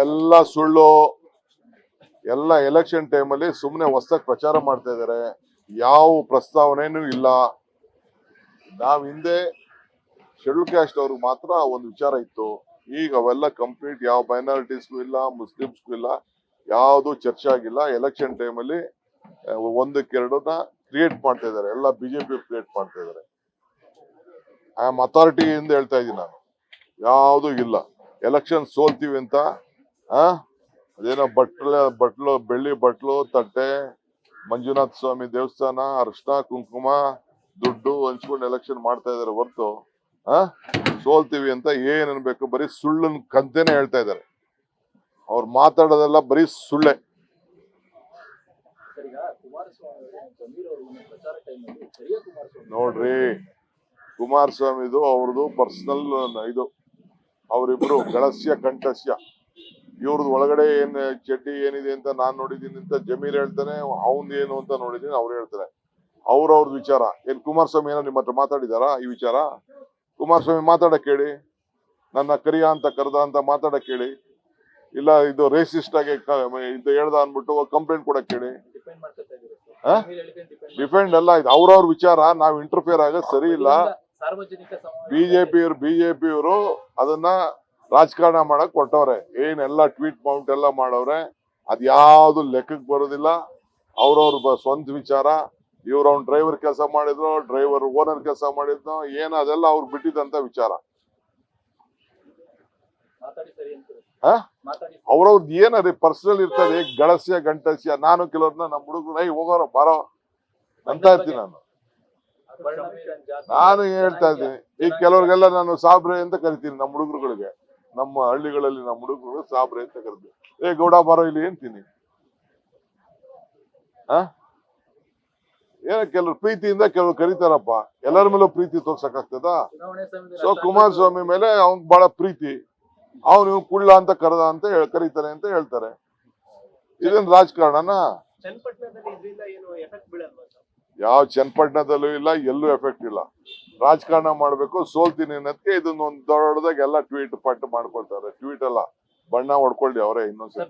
ಅವೆಲ್ಲ ಸುಳ್ಳು, ಎಲ್ಲ ಎಲೆಕ್ಷನ್ ಟೈಮಲ್ಲಿ ಸುಮ್ಮನೆ ಹೊಸ್ದಾಗಿ ಪ್ರಚಾರ ಮಾಡ್ತಾ ಇದ್ದಾರೆ ಯಾವ ಪ್ರಸ್ತಾವನೆನೂ ಇಲ್ಲ. ನಾವು ಹಿಂದೆ ಶೆಡ್ಯೂಲ್ ಕ್ಯಾಸ್ಟ್ ಅವ್ರಿಗೆ ಮಾತ್ರ ಒಂದು ವಿಚಾರ ಇತ್ತು. ಈಗ ಅವೆಲ್ಲ ಕಂಪ್ಲೀಟ್ ಯಾವ ಮೈನಾರಿಟೀಸ್ಗೂ ಇಲ್ಲ ಮುಸ್ಲಿಮ್ಸ್ಗೂ ಇಲ್ಲ, ಯಾವುದು ಚರ್ಚೆ ಆಗಿಲ್ಲ. ಎಲೆಕ್ಷನ್ ಟೈಮಲ್ಲಿ ಒಂದಕ್ಕೆರಡನ್ನ ಕ್ರಿಯೇಟ್ ಮಾಡ್ತಾ ಇದ್ದಾರೆ ಎಲ್ಲ ಬಿಜೆಪಿ ಕ್ರಿಯೇಟ್ ಮಾಡ್ತಾ ಇದ್ದಾರೆ ಐ ಆಮ್ ಅಥಾರಿಟಿ ಇಂದ ಹೇಳ್ತಾ ಇದ್ದೀನಿ ನಾನು. ಯಾವುದು ಇಲ್ಲ. ಎಲೆಕ್ಷನ್ ಸೋಲ್ತೀವಿ ಅಂತ ಆ? ಅದೇನೋ ಬಟ್ಲ, ಬಟ್ಲು, ಬೆಳ್ಳಿ ಬಟ್ಲು, ತಟ್ಟೆ, ಮಂಜುನಾಥ ಸ್ವಾಮಿ ದೇವಸ್ಥಾನ ಅರ್ಶನ ಕುಂಕುಮ, ದುಡ್ಡು ಹಂಚ್ಕೊಂಡು ಎಲೆಕ್ಷನ್ ಮಾಡ್ತಾ ಇದಾರೆ ಹೊರತು, ಆ? ಸೋಲ್ತೀವಿ ಅಂತ ಏನ್ ಅನ್ಬೇಕು ಬರೀ ಸುಳ್ಳನ್ ಕಂತೆನೆ ಹೇಳ್ತಾ ಇದ್ದಾರೆ. ಅವ್ರು ಮಾತಾಡೋದೆಲ್ಲ ಬರೀ ಸುಳ್ಳೆ. ನೋಡ್ರಿ, ಕುಮಾರಸ್ವಾಮಿದು ಅವ್ರದ್ದು ಪರ್ಸನಲ್ ಇದು. ಅವರಿಬ್ರು ಗಳಸ್ಯ ಕಂಠಸ್ಯ. ಇವ್ರದ್ದು ಒಳಗಡೆ ಏನ್ ಚಡ್ಡಿ ಏನಿದೆ ಅಂತ ನಾನ್ ನೋಡಿದೀನಿ ಅಂತ ಜಮೀರ್ ಹೇಳ್ತಾನೆ ಅವನ್ ಏನು ಅಂತ ನೋಡಿದೀನಿ ಅವ್ರು ಹೇಳ್ತಾರೆ. ಅವ್ರವ್ರದ್ದು ವಿಚಾರ. ಏನ್ ಕುಮಾರಸ್ವಾಮಿ ಏನೋ ನಿಮ್ಮ ಹತ್ರ ಮಾತಾಡಿದಾರಾ ಈ ವಿಚಾರ? ಕುಮಾರಸ್ವಾಮಿ ಮಾತಾಡಕ್ ಹೇಳಿ ನನ್ನ ಕರಿಯ ಅಂತ ಕರೆದ ಅಂತ ಮಾತಾಡಕ್ ಹೇಳಿ ಇಲ್ಲ ಇದು ರೇಸಿಸ್ಟ್ ಆಗಿ ಇದು ಹೇಳ್ದ ಅನ್ಬಿಟ್ಟು ಕಂಪ್ಲೇಂಟ್ ಕೊಡಕ್ ಹೇಳಿ ಡಿಪೆಂಡ್ ಅಲ್ಲ ಇದು ಅವ್ರವ್ರ ವಿಚಾರ. ನಾವ್ ಇಂಟರ್ಫಿಯರ್ ಆಗ ಸರಿ ಇಲ್ಲ. ಸಾರ್ವಜನಿಕ ಸಮಾವೇಶ. ಬಿಜೆಪಿ ಅವ್ರು ಬಿಜೆಪಿ ಅವರು ಅದನ್ನ ರಾಜಕಾರಣ ಮಾಡಕ್ ಕೊಟ್ಟವ್ರೆ ಏನೆಲ್ಲ ಟ್ವೀಟ್ ಮೌಂಟ್ ಎಲ್ಲ ಮಾಡವ್ರೆ ಅದ್ ಯಾವ್ದು ಲೆಕ್ಕಕ್ಕೆ ಬರೋದಿಲ್ಲ. ಅವ್ರವ್ರ ಸ್ವಂತ ವಿಚಾರ. ಇವ್ರ ಅವ್ನ ಡ್ರೈವರ್ ಕೆಲಸ ಮಾಡಿದ್ರು ಡ್ರೈವರ್ ಓನರ್ ಕೆಲಸ ಮಾಡಿದ್ರು ಏನು ಅದೆಲ್ಲ ಅವ್ರು ಬಿಟ್ಟಿದಂತ ವಿಚಾರ. ಅವ್ರವ್ರದ್ದು ಏನಾರಿ ಪರ್ಸನಲ್ ಇರ್ತದೆ ಗಳಸ್ಯ ಗಂಟಸ್ಯ ನಾನು ಕೆಲವ್ರನ್ನ ನಮ್ಮ ಹುಡುಗರು ಐ ಹೋಗೋರ ಬರೋ. ಅಂತ ಇರ್ತೀನಿ ನಾನು. ನಾನು ಹೇಳ್ತಾ ಇದ್ದೀನಿ. ಈಗ ಕೆಲವ್ರಿಗೆಲ್ಲ ನಾನು ಸಾಬ್ರೆ ಅಂತ ಕರಿತೀನಿ ನಮ್ಮ ಹುಡುಗರುಗಳಿಗೆ. ನಮ್ಮ ಹಳ್ಳಿಗಳಲ್ಲಿ ನಮ್ಮ ಹುಡುಗರು ಸಾಬ್ರೆ ಅಂತ ಕರೆದ್ರು ಏ ಗೌಡ ಬಾರೋ ಇಲ್ಲಿ ಏನ್ತೀನಿ ಆ? ಏನ ಕೆಲವ್ರು ಪ್ರೀತಿಯಿಂದ ಕೆಲವ್ರು ಕರೀತಾರಪ್ಪ. ಎಲ್ಲರ ಮೇಲೂ ಪ್ರೀತಿ ತೋರ್ಸಕ್ಕಾಗ್ತದ? ಸೊ ಕುಮಾರಸ್ವಾಮಿ ಮೇಲೆ ಅವ್ನ್ ಬಹಳ ಪ್ರೀತಿ. ಅವನು ಕುಳ್ಳ ಅಂತ ಕರೆದ ಅಂತ ಹೇಳ್- ಕರೀತಾರೆ ಅಂತ ಹೇಳ್ತಾರೆ. ಇದೇನ್ ರಾಜಕಾರಣನ? ಯಾವ ಚನ್ನಪಟ್ಟಣದಲ್ಲೂ ಇಲ್ಲ ಎಲ್ಲೂ ಎಫೆಕ್ಟ್ ಇಲ್ಲ. ರಾಜಕಾರಣ ಮಾಡ್ಬೇಕು, ಸೋಲ್ತೀನಿ ಅನ್ನೋದಕ್ಕೆ ಇದನ್ನ ಒಂದು ದೊಡ್ಡದಾಗ ಎಲ್ಲ ಟ್ವೀಟ್ ಪಟ್ ಮಾಡ್ಕೊಳ್ತಾರೆ. ಟ್ವೀಟ್ ಅಲ್ಲ ಬಣ್ಣ ಹೊಡ್ಕೊಳ್ಳಿ ಅವರೇ ಇನ್ನೊಂದ್ಸಲ